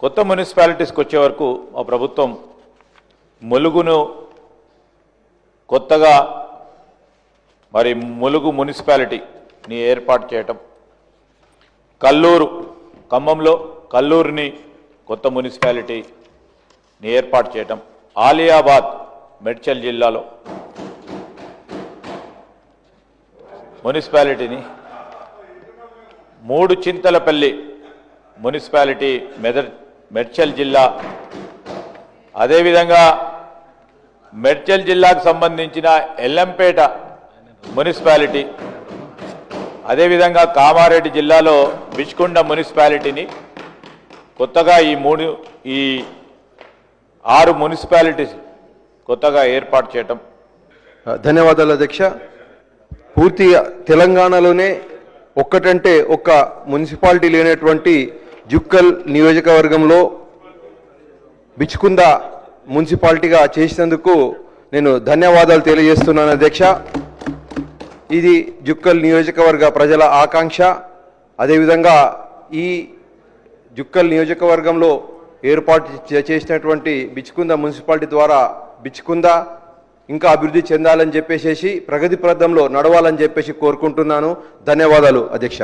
కొత్త మున్సిపాలిటీస్కి వచ్చే వరకు మా ప్రభుత్వం ములుగును కొత్తగా మరి ములుగు మున్సిపాలిటీని ఏర్పాటు చేయటం. కల్లూరు ఖమ్మంలో కల్లూరుని కొత్త మున్సిపాలిటీని ఏర్పాటు చేయటం. ఆలియాబాద్ మెడ్చల్ జిల్లాలో మున్సిపాలిటీని మూడు చింతలపల్లి మున్సిపాలిటీ మెదర్ మెడ్చల్ జిల్లా. అదేవిధంగా మెడ్చల్ జిల్లాకు సంబంధించిన ఎల్లంపేట మున్సిపాలిటీ. అదేవిధంగా కామారెడ్డి జిల్లాలో బిచ్కుండ మున్సిపాలిటీని. కొత్తగా ఈ మూడు ఈ ఆరు మున్సిపాలిటీస్ కొత్తగా ఏర్పాటు చేయటం. ధన్యవాదాలు అధ్యక్ష. పూర్తి తెలంగాణలోనే ఒక్కటంటే ఒక్క మున్సిపాలిటీ లేనటువంటి జుక్కల్ నియోజకవర్గంలో బిచ్చుకుంద మున్సిపాలిటీగా చేసినందుకు నేను ధన్యవాదాలు తెలియజేస్తున్నాను అధ్యక్ష. ఇది జుక్కల్ నియోజకవర్గ ప్రజల ఆకాంక్ష. అదేవిధంగా ఈ జుక్కల్ నియోజకవర్గంలో ఏర్పాటు చే- చేసినటువంటి బిచ్చుకుంద మున్సిపాలిటీ ద్వారా బిచ్చుకుంద ఇంకా అభివృద్ధి చెందాలని చెప్పేసి ప్రగతి ప్రదంలో నడవాలని చెప్పేసి కోరుకుంటున్నాను. ధన్యవాదాలు అధ్యక్ష.